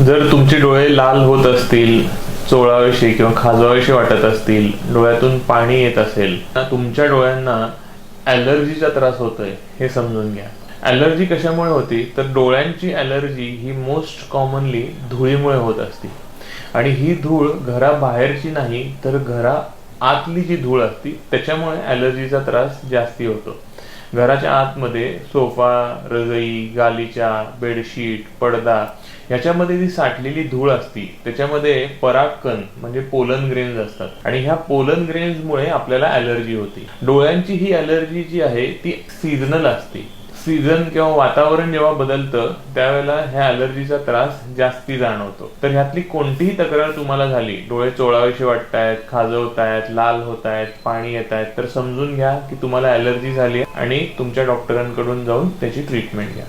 जर तुमचे डोळे लाल होत असतील चोळाविषयी किंवा खाजवाविषयी वाटत असतील डोळ्यातून पाणी येत असेल तर तुमच्या डोळ्यांना ॲलर्जीचा त्रास होतोय हे समजून घ्या. ॲलर्जी कशामुळे होती? तर डोळ्यांची ॲलर्जी ही मोस्ट कॉमनली धुळीमुळे होत असते. आणि ही धूळ घराबाहेरची नाही तर घरा आतली जी धूळ असती त्याच्यामुळे ॲलर्जीचा त्रास जास्ती होतो. घराच्या आतमध्ये सोफा रजई गालीचा बेडशीट पडदा ह्याच्यामध्ये जी साठलेली धूळ असती त्याच्यामध्ये परागकण म्हणजे पोलन ग्रेन्स असतात. आणि ह्या पोलन ग्रेन्समुळे आपल्याला अलर्जी होती. डोळ्यांची ही अलर्जी जी आहे ती सीझनल असते. सीझन किंवा वातावरण जेव्हा बदलतं त्यावेळेला ह्या अलर्जीचा त्रास जास्ती जाणवतो. तर ह्यातली कोणतीही तक्रार तुम्हाला झाली डोळे चोळावेशी वाटतायत खाजवतायत लाल होत आहेत पाणी येत आहेत तर समजून घ्या की तुम्हाला अलर्जी झाली आणि तुमच्या डॉक्टरांकडून जाऊन त्याची ट्रीटमेंट घ्या.